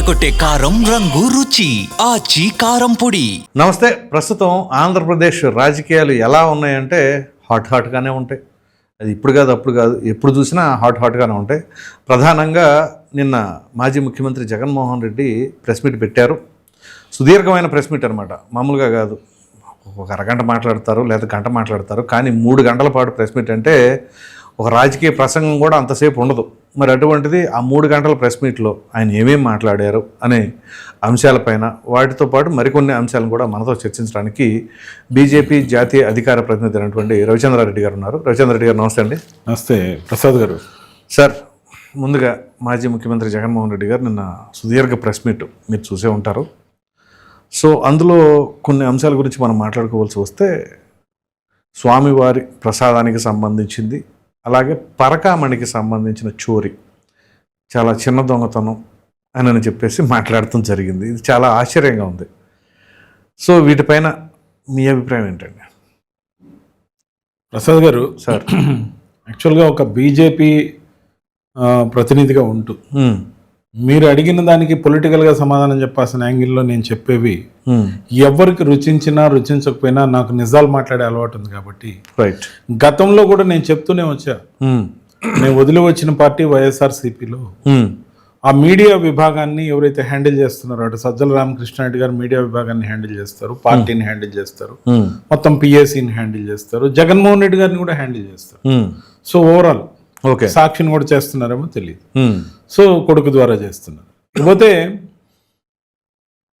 అదరకొట్టే కారం రంగు రుచి ఆచి కారం పొడి. నమస్తే ప్రస్తుతం ఆంధ్రప్రదేశ్ రాజకీయాలు ఎలా ఉన్నాయంటే హాట్ హాట్గానే ఉంటాయి. అది ఇప్పుడు కాదు అప్పుడు కాదు ఎప్పుడు చూసినా హాట్ హాట్గానే ఉంటాయి. ప్రధానంగా నిన్న మాజీ ముఖ్యమంత్రి జగన్మోహన్ రెడ్డి ప్రెస్ మీట్ పెట్టారు. సుదీర్ఘమైన ప్రెస్ మీట్ అనమాట మామూలుగా కాదు. ఒక అరగంట మాట్లాడతారు లేదా గంట మాట్లాడతారు. కానీ మూడు గంటల పాటు ప్రెస్ మీట్ అంటే ఒక రాజకీయ ప్రసంగం కూడా అంతసేపు ఉండదు. మరి అటువంటిది ఆ మూడు గంటల ప్రెస్ మీట్లో ఆయన ఏమేం మాట్లాడారు అనే అంశాలపైన వాటితో పాటు మరికొన్ని అంశాలను కూడా మనతో చర్చించడానికి బీజేపీ జాతీయ అధికార ప్రతినిధి అయినటువంటి రవిచంద్రారెడ్డి గారు ఉన్నారు. రవిచంద్రారెడ్డి గారు నమస్తే అండి. నమస్తే. ప్రసాద్ గారు. సార్ ముందుగా మాజీ ముఖ్యమంత్రి జగన్మోహన్ రెడ్డి గారు నిన్న సుదీర్ఘ ప్రెస్ మీట్ మీరు చూసే ఉంటారు. సో అందులో కొన్ని అంశాల గురించి మనం మాట్లాడుకోవాల్సి వస్తే స్వామివారి ప్రసాదానికి సంబంధించింది అలాగే పరకామణికి సంబంధించిన చోరీ. చాలా చిన్న దొంగతనం అని చెప్పేసి మాట్లాడటం జరిగింది. ఇది చాలా ఆశ్చర్యంగా ఉంది. సో వీటిపైన మీ అభిప్రాయం ఏంటండి? ప్రసాద్ గారు సార్. యాక్చువల్గా ఒక బీజేపీ ప్రతినిధిగా ఉంటూ మీరు అడిగిన దానికి పొలిటికల్గా సమాధానం చెప్పాల్సిన యాంగిల్లో నేను చెప్పేవి ఉమ్, ఎవరికి రుచించినా రుచించకపోయినా నాకు నిజాలు మాట్లాడే అలవాటు ఉంది కాబట్టి. రైట్ గతంలో కూడా నేను చెప్తూనే వచ్చా. ఉమ్, నేను వదిలి వచ్చిన పార్టీ వైఎస్ఆర్సీపీలో. ఉమ్, ఆ మీడియా విభాగాన్ని ఎవరైతే హ్యాండిల్ చేస్తున్నారో అటు సజ్జల రామకృష్ణారెడ్డి గారు మీడియా విభాగాన్ని హ్యాండిల్ చేస్తారు పార్టీని హ్యాండిల్ చేస్తారు మొత్తం పిఎస్సిని హ్యాండిల్ చేస్తారు జగన్మోహన్ రెడ్డి గారిని కూడా హ్యాండిల్ చేస్తారు. సో ఓవరాల్ ఓకే సాక్షిని కూడా చేస్తున్నారేమో తెలియదు సో కొడుకు ద్వారా చేస్తున్నారు ఇకపోతే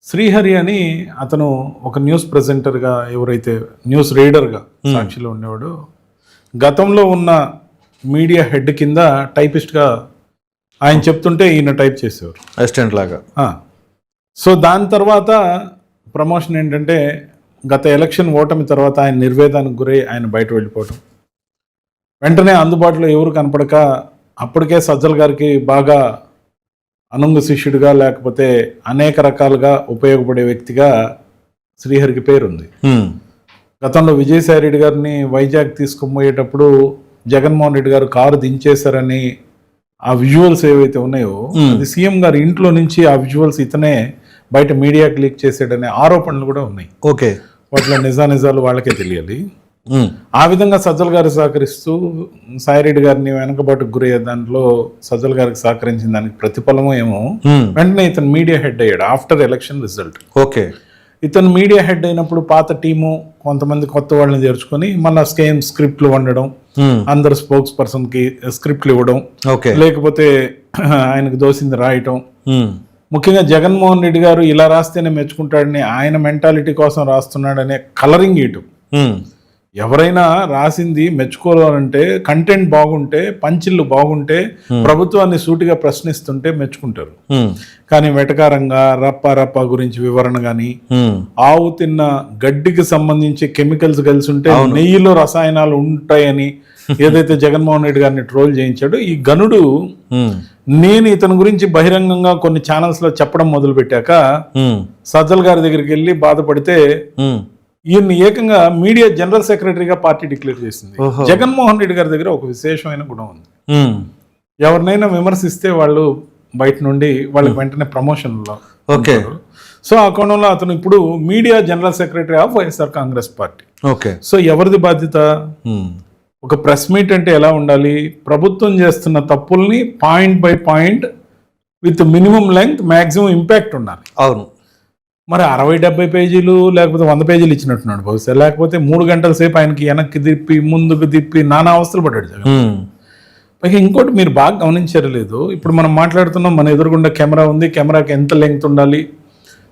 శ్రీహరి అని అతను ఒక న్యూస్ ప్రెజెంటర్గా ఎవరైతే న్యూస్ రీడర్గా సాక్షిలో ఉండేవాడు గతంలో ఉన్న మీడియా హెడ్ కింద టైపిస్ట్గా ఆయన చెప్తుంటే ఈయన టైప్ చేసేవారు. అసిస్టెంట్ లాగా. సో దాని తర్వాత ప్రమోషన్ ఏంటంటే గత ఎలక్షన్ ఓటమి తర్వాత ఆయన నిర్వేదానికి గురై ఆయన బయట వెళ్ళిపోవటం. వెంటనే అందుబాటులో ఎవరు కనపడక అప్పటికే సజ్జల్ గారికి బాగా అనుంగు శిష్యుడిగా లేకపోతే అనేక రకాలుగా ఉపయోగపడే వ్యక్తిగా శ్రీహరికి పేరుంది. గతంలో విజయసాయి రెడ్డి గారిని వైజాగ్ తీసుకుపోయేటప్పుడు జగన్మోహన్ రెడ్డి గారు కారు దించేశారని ఆ విజువల్స్ ఏవైతే ఉన్నాయో అది సీఎం గారి ఇంట్లో నుంచి ఆ విజువల్స్ ఇతనే బయట మీడియాకి లీక్ చేసాడనే ఆరోపణలు కూడా ఉన్నాయి. ఓకే. వాటిలో నిజానిజాలు వాళ్ళకే తెలియాలి. ఆ విధంగా సజ్జల్ గారు సహకరిస్తూ సాయిరెడ్డి గారిని వెనకబాటుకు గురయ్యే దాంట్లో సజ్జల్ గారికి సహకరించిన దానికి ప్రతిఫలమో ఏమో వెంటనే ఇతను మీడియా హెడ్ అయ్యాడు ఆఫ్టర్ ఎలక్షన్ రిజల్ట్. ఓకే. ఇతను మీడియా హెడ్ అయినప్పుడు పాత టీము కొంతమంది కొత్త వాళ్ళని చేర్చుకొని మళ్ళీ స్కేమ్ స్క్రిప్ట్లు వండడం అందరు స్పోక్స్ పర్సన్కి స్క్రిప్ట్లు ఇవ్వడం ఓకే. లేకపోతే ఆయనకు దోసింది రాయటం. ముఖ్యంగా జగన్మోహన్ రెడ్డి గారు ఇలా రాస్తేనే మెచ్చుకుంటాడని ఆయన మెంటాలిటీ కోసం రాస్తున్నాడనే కలరింగ్ ఇటు. ఎవరైనా రాసింది మెచ్చుకోవాలంటే కంటెంట్ బాగుంటే పంచిళ్ళు బాగుంటే ప్రభుత్వాన్ని సూటిగా ప్రశ్నిస్తుంటే మెచ్చుకుంటారు. కానీ వెటకారంగా రప్ప రప్ప గురించి వివరణ కానీ ఆవు తిన్న గడ్డికి సంబంధించి కెమికల్స్ కలిసి ఉంటే నెయ్యిలో రసాయనాలు ఉంటాయని ఏదైతే జగన్మోహన్ రెడ్డి గారిని ట్రోల్ చేయించాడో ఈ గనుడు నేను ఇతని గురించి బహిరంగంగా కొన్ని ఛానల్స్లో చెప్పడం మొదలు పెట్టాక సజ్జల్ గారి దగ్గరికి వెళ్ళి బాధపడితే ఈయన్ని ఏకంగా మీడియా జనరల్ సెక్రటరీగా పార్టీ డిక్లేర్ చేసింది. జగన్మోహన్ రెడ్డి గారి దగ్గర ఒక విశేషమైన గుణం ఉంది. ఎవరినైనా విమర్శిస్తే వాళ్ళు బయట నుండి వాళ్ళకి వెంటనే ప్రమోషన్లో ఓకే. సో ఆ కోణంలో అతను ఇప్పుడు media general secretary of YSR Congress party. Okay. So ఎవరిది బాధ్యత? ఒక ప్రెస్ మీట్ అంటే ఎలా ఉండాలి? ప్రభుత్వం చేస్తున్న తప్పుల్ని point by point with minimum length maximum impact ఉండాలి. అవును. మరి అరవై డెబ్బై పేజీలు లేకపోతే వంద పేజీలు ఇచ్చినట్టున్నాడు బహుశా. లేకపోతే మూడు గంటల సేపు ఆయనకి వెనక్కి తిప్పి ముందుకు తిప్పి నానా అవస్థలు పడ్డాడు జగన్. పైగా ఇంకోటి మీరు బాగా గమనించారు లేదు ఇప్పుడు మనం మాట్లాడుతున్నాం మన ఎదురుగుండా కెమెరా ఉంది కెమెరాకి ఎంత లెంగ్త్ ఉండాలి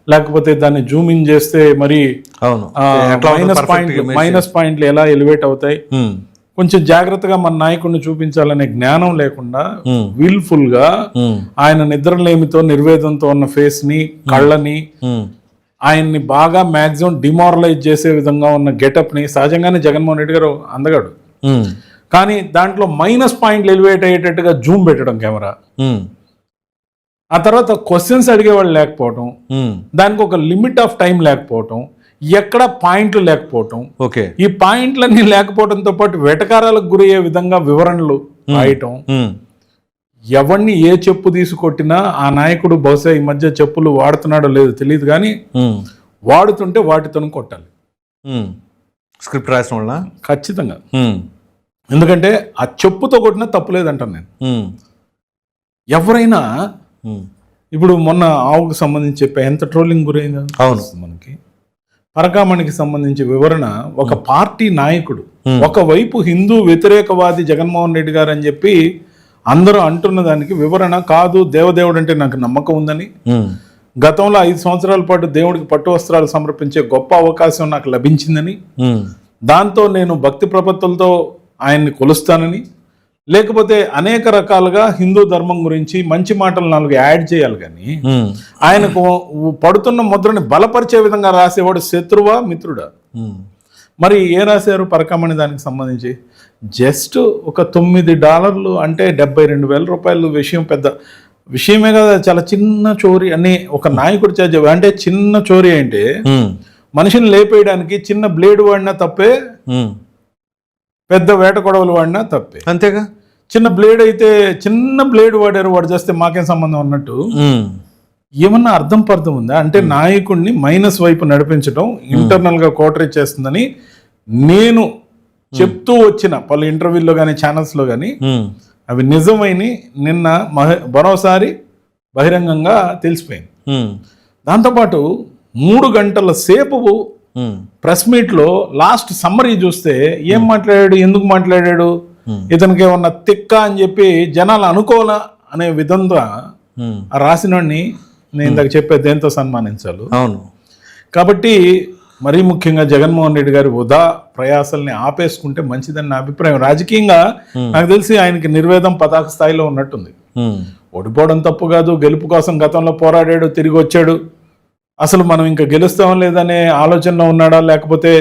లేకపోతే దాన్ని జూమ్ ఇన్ చేస్తే మరి అవును. మైనస్ పాయింట్లు? మైనస్ పాయింట్లు ఎలా ఎలివేట్ అవుతాయి? కొంచెం జాగ్రత్తగా మన నాయకుడిని చూపించాలనే జ్ఞానం లేకుండా విల్ఫుల్గా ఆయన నిద్రలేమితో నిర్వేదంతో ఉన్న ఫేస్ని కళ్ళని ఆయన్ని బాగా మాక్సిమం డిమారలైజ్ చేసే విధంగా ఉన్న గెటప్ని సహజంగానే జగన్మోహన్ రెడ్డి గారు అందగాడు. కానీ దాంట్లో మైనస్ పాయింట్లు ఎలివేట్ అయ్యేటట్టుగా జూమ్ పెట్టడం కెమెరా. ఆ తర్వాత క్వశ్చన్స్ అడిగేవాళ్ళు లేకపోవటం దానికి ఒక లిమిట్ ఆఫ్ టైం లేకపోవటం ఎక్కడ పాయింట్లు లేకపోవటం. ఓకే. ఈ పాయింట్లన్నీ లేకపోవడంతో పాటు వెటకారాలకు గురయ్యే విధంగా వివరణలు రాయటం. ఎవరిని ఏ చెప్పు తీసుకొట్టినా ఆ నాయకుడు బహుశా ఈ మధ్య చెప్పులు వాడుతున్నాడో లేదో తెలియదు కానీ వాడుతుంటే వాటితో కొట్టాలి. స్క్రిప్ట్ రాసిన వాళ్ళ ఖచ్చితంగా. ఎందుకంటే ఆ చెప్పుతో కొట్టినా తప్పు లేదంటాను నేను. ఎవరైనా. ఇప్పుడు మొన్న ఆవుకు సంబంధించి చెప్పే ఎంత ట్రోలింగ్ గురైందో? అవును. మనకి పరకామణికి సంబంధించి వివరణ ఒక పార్టీ నాయకుడు. ఒకవైపు హిందూ వ్యతిరేకవాది జగన్మోహన్ రెడ్డి గారు అని చెప్పి అందరూ అంటున్న దానికి వివరణ కాదు దేవదేవుడు అంటే నాకు నమ్మకం ఉందని. గతంలో ఐదు సంవత్సరాల పాటు దేవుడికి పట్టు వస్త్రాలు సమర్పించే గొప్ప అవకాశం నాకు లభించిందని. దాంతో నేను భక్తి ప్రపత్తులతో ఆయన్ని కొలుస్తానని. లేకపోతే అనేక రకాలుగా హిందూ ధర్మం గురించి మంచి మాటలు నాలుగు యాడ్ చేయాలి కానీ ఆయనకు పడుతున్న ముద్రని బలపరిచే విధంగా రాసేవాడు శత్రువా మిత్రుడా. మరి ఏ రాశారు పరకమని దానికి సంబంధించి? జస్ట్ ఒక తొమ్మిది డాలర్లు అంటే డెబ్బై రెండు వేల రూపాయలు విషయం పెద్ద విషయమే కదా చాలా చిన్న చోరీ అని ఒక నాయకుడు చేసే అంటే చిన్న చోరీ అంటే మనిషిని లేపేయడానికి చిన్న బ్లేడ్ వాడినా తప్పే. పెద్ద వేట కొడవలు వాడినా తప్పే. అంతేగా? చిన్న బ్లేడ్ అయితే చిన్న బ్లేడ్ వాడారు వాడు చేస్తే మాకేం సంబంధం అన్నట్టు. ఏమన్నా అర్థం పర్థం ఉందా? అంటే నాయకుడిని మైనస్ వైపు నడిపించడం ఇంటర్నల్గా కోటరీ చేస్తుందని నేను చెప్తూ వచ్చిన పలు ఇంటర్వ్యూల్లో కానీ ఛానల్స్లో కానీ అవి నిజమైన నిన్న మహ మరోసారి బహిరంగంగా తెలిసిపోయింది. దాంతోపాటు మూడు గంటల సేపు ప్రెస్ మీట్లో లాస్ట్ సమ్మరీ చూస్తే ఏం మాట్లాడాడు ఎందుకు మాట్లాడాడు. ఇతనికి ఏమన్నా తిక్క అని చెప్పి జనాలు అనుకోవాలా అనే విధంగా రాసినోడిని నేను ఇందాక చెప్పే దేంతో సన్మానించాలి? అవును. కాబట్టి మరీ ముఖ్యంగా జగన్మోహన్ రెడ్డి గారి వృధా ప్రయాసల్ని ఆపేసుకుంటే మంచిదని నా అభిప్రాయం. రాజకీయంగా నాకు తెలిసి ఆయనకి నిర్వేదం పతాక స్థాయిలో ఉన్నట్టుంది. ఓడిపోవడం తప్పు కాదు గెలుపు కోసం గతంలో పోరాడాడు తిరిగి వచ్చాడు. అసలు మనం ఇంకా గెలుస్తాం లేదనే ఆలోచనలో ఉన్నాడా? లేకపోతే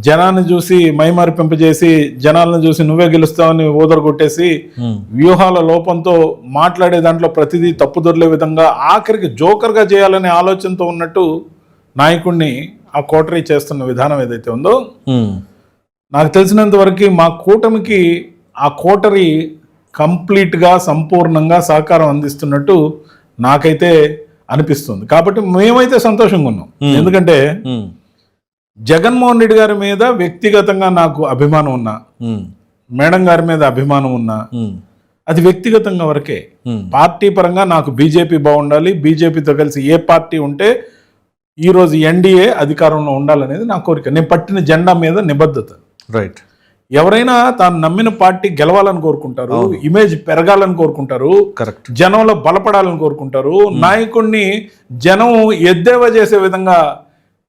జనాన్ని చూసి మైమరిపింపజేసి జనాలను చూసి నువ్వే గెలుస్తావని ఊదరగొట్టేసి ఉమ్, వ్యూహాల లోపంతో మాట్లాడే దాంట్లో ప్రతిదీ తప్పు దొరలే విధంగా ఆఖరికి జోకర్గా చేయాలనే ఆలోచనతో ఉన్నట్టు నాయకుడిని ఆ కోటరీ చేస్తున్న విధానం ఏదైతే ఉందో నాకు తెలిసినంత వరకు మా కూటమికి ఆ కోటరీ కంప్లీట్గా సంపూర్ణంగా సహకారం అందిస్తున్నట్టు నాకైతే అనిపిస్తుంది. కాబట్టి మేమైతే సంతోషంగా ఉన్నాం. ఎందుకంటే జగన్మోహన్ రెడ్డి గారి మీద వ్యక్తిగతంగా నాకు అభిమానం ఉన్నా మేడం గారి మీద అభిమానం ఉన్నా అది వ్యక్తిగతంగా వరకే. పార్టీ పరంగా నాకు బీజేపీ బాగుండాలి బీజేపీతో కలిసి ఏ పార్టీ ఉంటే ఈరోజు ఎన్డీఏ అధికారంలో ఉండాలనేది నా కోరిక. నేను పట్టిన జెండా మీద నిబద్ధత. రైట్ ఎవరైనా తాను నమ్మిన పార్టీ గెలవాలని కోరుకుంటారు ఇమేజ్ పెరగాలని కోరుకుంటారు కరెక్ట్ జనంలో బలపడాలని కోరుకుంటారు నాయకుడిని జనం ఎద్దేవా చేసే విధంగా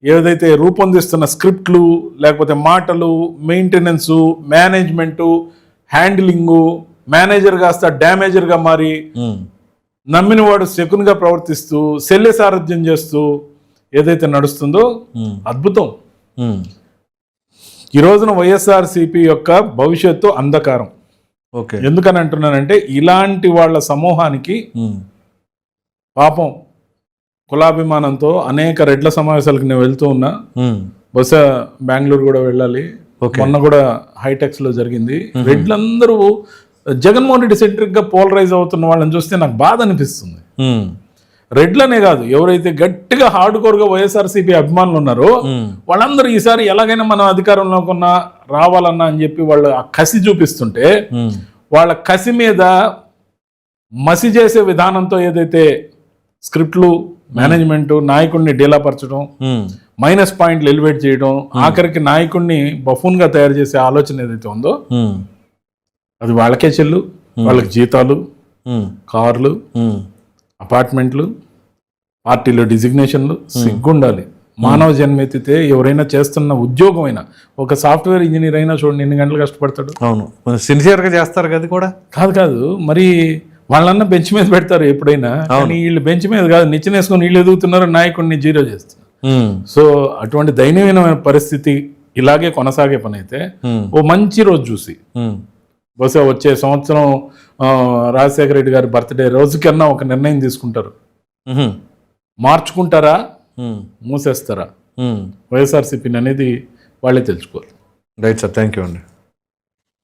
ఏదైతే రూపొందిస్తున్న స్క్రిప్ట్లు లేకపోతే మాటలు మెయింటెనెన్స్ మేనేజ్మెంటు హ్యాండిలింగు మేనేజర్ కాస్త డ్యామేజర్గా మారి ఉమ్, నమ్మిన వాడు శకునిగా ప్రవర్తిస్తూ శల్య సారథ్యం చేస్తూ ఏదైతే నడుస్తుందో అద్భుతం. ఈ రోజున వైఎస్ఆర్సీపీ యొక్క భవిష్యత్తు అంధకారం. ఓకే. ఎందుకని అంటున్నానంటే ఇలాంటి వాళ్ళ సమూహానికి పాపం కులాభిమానంతో అనేక రెడ్ల సమావేశాలకు నేను వెళ్తూ ఉన్నా. బహుశా బెంగళూరు కూడా వెళ్ళాలి. మొన్న కూడా హైటెక్స్లో జరిగింది రెడ్లందరూ జగన్మోహన్ రెడ్డి సెంట్రిక్గా పోలరైజ్ అవుతున్న వాళ్ళని చూస్తే నాకు బాధ అనిపిస్తుంది. రెడ్లనే కాదు. ఎవరైతే గట్టిగా హార్డ్ కోర్గా వైఎస్ఆర్సీపీ అభిమానులు ఉన్నారో వాళ్ళందరూ ఈసారి ఎలాగైనా మనం అధికారంలోకి ఉన్నా రావాలన్నా అని చెప్పి వాళ్ళు ఆ కసి చూపిస్తుంటే వాళ్ళ కసి మీద మసి చేసే విధానంతో ఏదైతే స్క్రిప్ట్లు మేనేజ్మెంట్ నాయకుడిని డీలాపరచడం మైనస్ పాయింట్లు ఎలివేట్ చేయడం ఆఖరికి నాయకుడిని బఫూన్గా తయారు చేసే ఆలోచన ఏదైతే ఉందో అది వాళ్ళకే చెల్లు వాళ్ళకి జీతాలు కార్లు అపార్ట్మెంట్లు పార్టీలో డిజిగ్నేషన్లు సిగ్గుండాలి. మానవ జన్మెత్తితే ఎవరైనా చేస్తున్న ఉద్యోగం అయినా ఒక సాఫ్ట్వేర్ ఇంజనీర్ అయినా చూడండి ఎన్ని గంటలు కష్టపడతాడు. అవును. సిన్సియర్గా చేస్తారు కదా కూడా? కాదు కాదు మరి వాళ్ళన్న బెంచ్ మీద పెడతారు ఎప్పుడైనా. కానీ వీళ్ళు బెంచ్ మీద కాదు నిచ్చెన వేసుకొని వీళ్ళు ఎదుగుతున్నారు నాయకుడిని జీరో చేస్తున్నారు. సో అటువంటి దయనీయమైన పరిస్థితి ఇలాగే కొనసాగే పని అయితే ఓ మంచి రోజు చూసి బహుశా వచ్చే సంవత్సరం ఆ, రాజశేఖర రెడ్డి గారి బర్త్డే రోజుకన్నా ఒక నిర్ణయం తీసుకుంటారు. మార్చుకుంటారా? మూసేస్తారా. వైఎస్ఆర్సీపీని అనేది వాళ్ళే తెలుసుకోవాలి. రైట్ సార్ థ్యాంక్ యూ అండి.